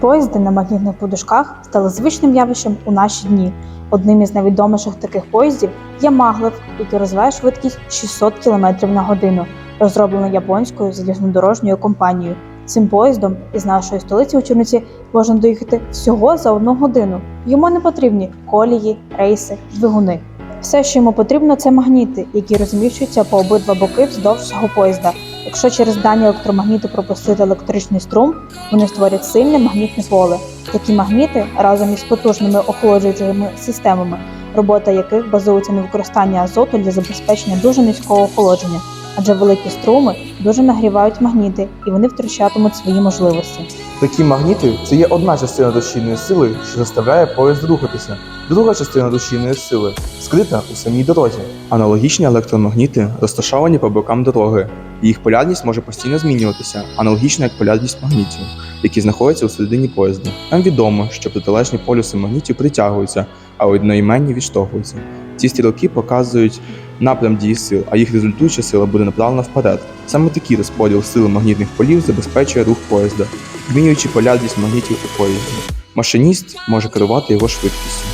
Поїзди на магнітних подушках стали звичним явищем у наші дні. Одним із найвідоміших таких поїздів є Маглев, який розвиває швидкість 600 км на годину, розроблений японською залізнодорожньою компанією. Цим поїздом із нашої столиці у Чернівці можна доїхати всього за одну годину. Йому не потрібні колії, рейси, двигуни. Все, що йому потрібно, це магніти, які розміщуються по обидва боки вздовж цього поїзда. Якщо через дані електромагніти пропустити електричний струм, вони створять сильне магнітне поле. Такі магніти разом із потужними охолоджуючими системами, робота яких базується на використанні азоту для забезпечення дуже низького охолодження, адже великі струми дуже нагрівають магніти і вони втрачатимуть свої можливості. Такі магніти це є одна частина дощільної сили, що заставляє поїзд рухатися. Друга частина дощільної сили скрита у самій дорозі. Аналогічні електромагніти розташовані по бокам дороги. Їх полярність може постійно змінюватися, аналогічно як полярність магнітів, які знаходяться у середині поїзда. Нам відомо, що протилежні полюси магнітів притягуються, а одноіменні відштовхуються. Ці стрілки показують напрям дії сил, а їх результуюча сила буде направлена вперед. Саме такий розподіл сили магнітних полів забезпечує рух поїзда, змінюючи полярність магнітів у поїзді. Машиніст може керувати його швидкістю.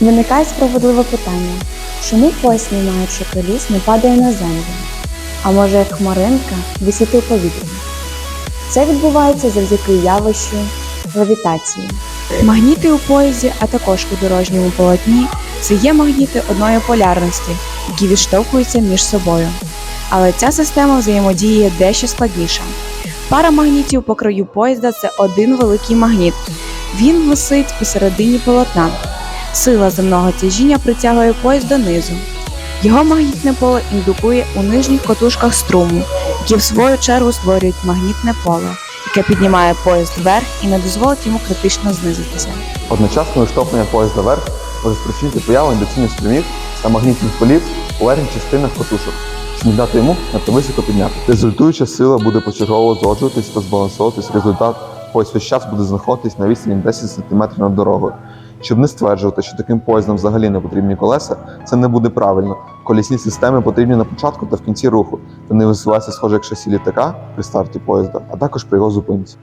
Виникає справедливе питання, чому поїзд, не маючи коліс, не падає на землю? А може як хмаринка висіти у повітрі? Це відбувається завдяки явищу гравітації. Магніти у поїзді, а також у дорожньому полотні це є магніти одної полярності, які відштовхуються між собою. Але ця система взаємодіє дещо складніша. Пара магнітів по краю поїзда це один великий магніт. Він висить посередині полотна. Сила земного тяжіння притягує поїзд донизу. Його магнітне поле індукує у нижніх котушках струму, які в свою чергу створюють магнітне поле, яке піднімає поїзд вверх і не дозволить йому критично знизитися. Одночасне виштовхнення поїзда вверх може появу індукційних струмів та магнітних полів у верхніх частинах котушок, щоб не дати йому надто високо підняти. Результуюча сила буде почергово зоджуватись та збалансовуватись. Результат поїзд весь час буде знаходитись на відстані 10 см над дорогою. Щоб не стверджувати, що таким поїздам взагалі не потрібні колеса, це не буде правильно. Колісні системи потрібні на початку та в кінці руху. Вони висуваються схоже як шасі літака при старті поїзда, а також при його зупинці.